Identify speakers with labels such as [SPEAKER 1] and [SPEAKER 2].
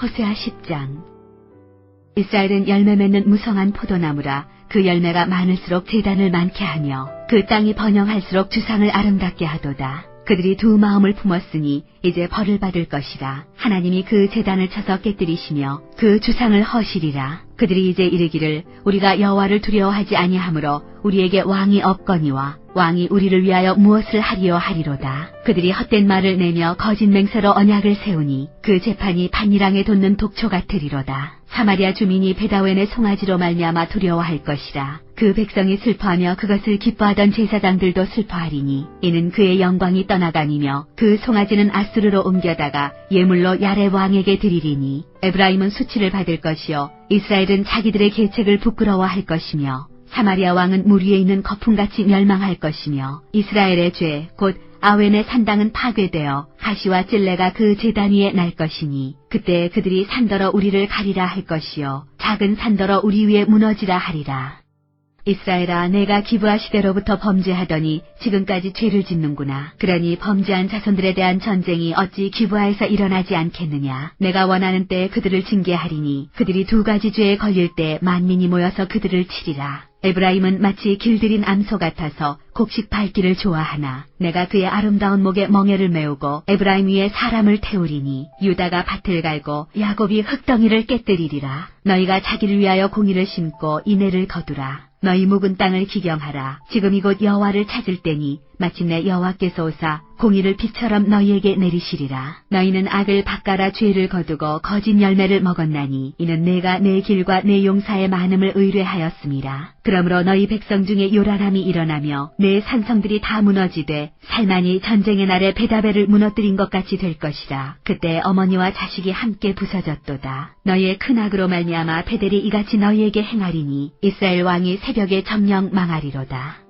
[SPEAKER 1] 호세아 10장 이스라엘은 열매 맺는 무성한 포도나무라 그 열매가 많을수록 재단을 많게 하며 그 땅이 번영할수록 주상을 아름답게 하도다. 그들이 두 마음을 품었으니 이제 벌을 받을 것이라. 하나님이 그 재단을 쳐서 깨뜨리시며 그 주상을 허시리라. 그들이 이제 이르기를 우리가 여호와를 두려워하지 아니하므로 우리에게 왕이 없거니와 왕이 우리를 위하여 무엇을 하리요 하리로다. 그들이 헛된 말을 내며 거짓 맹세로 언약을 세우니 그 재판이 판이랑에 돋는 독초 같으리로다. 사마리아 주민이 베다웬의 송아지로 말미암아 두려워할 것이라. 그 백성이 슬퍼하며 그것을 기뻐하던 제사장들도 슬퍼하리니 이는 그의 영광이 떠나가니며 그 송아지는 아수르로 옮겨다가 예물로 야레 왕에게 드리리니 에브라임은 수치를 받을 것이요 이스라엘은 자기들의 계책을 부끄러워할 것이며 사마리아 왕은 물 위에 있는 거품같이 멸망할 것이며 이스라엘의 죄 곧 아웬의 산당은 파괴되어 가시와 찔레가 그 제단 위에 날 것이니 그때 그들이 산더러 우리를 가리라 할 것이요 작은 산더러 우리 위에 무너지라 하리라. 이스라엘아 내가 기부하 시대로부터 범죄하더니 지금까지 죄를 짓는구나. 그러니 범죄한 자손들에 대한 전쟁이 어찌 기부하에서 일어나지 않겠느냐. 내가 원하는 때에 그들을 징계하리니 그들이 두 가지 죄에 걸릴 때 만민이 모여서 그들을 치리라. 에브라임은 마치 길들인 암소 같아서 곡식 밟기를 좋아하나 내가 그의 아름다운 목에 멍에를 메우고 에브라임 위에 사람을 태우리니 유다가 밭을 갈고 야곱이 흙덩이를 깨뜨리리라 너희가 자기를 위하여 공의를 심고 인애를 거두라 너희 묵은 땅을 기경하라. 지금 이곳 여호와를 찾을 때니 마침내 여호와께서 오사 공의를 비처럼 너희에게 내리시리라. 너희는 악을 바꿔라 죄를 거두고 거짓 열매를 먹었나니 이는 내가 내 길과 내 용사의 많음을 의뢰하였습니다. 그러므로 너희 백성 중에 요란함이 일어나며 내 산성들이 다 무너지되 살만이 전쟁의 날에 베다베를 무너뜨린 것 같이 될 것이라. 그때 어머니와 자식이 함께 부서졌도다. 너희의 큰 악으로 말미암아 베델이 이같이 너희에게 행하리니 이스라엘 왕이 새벽에 점령 망하리로다.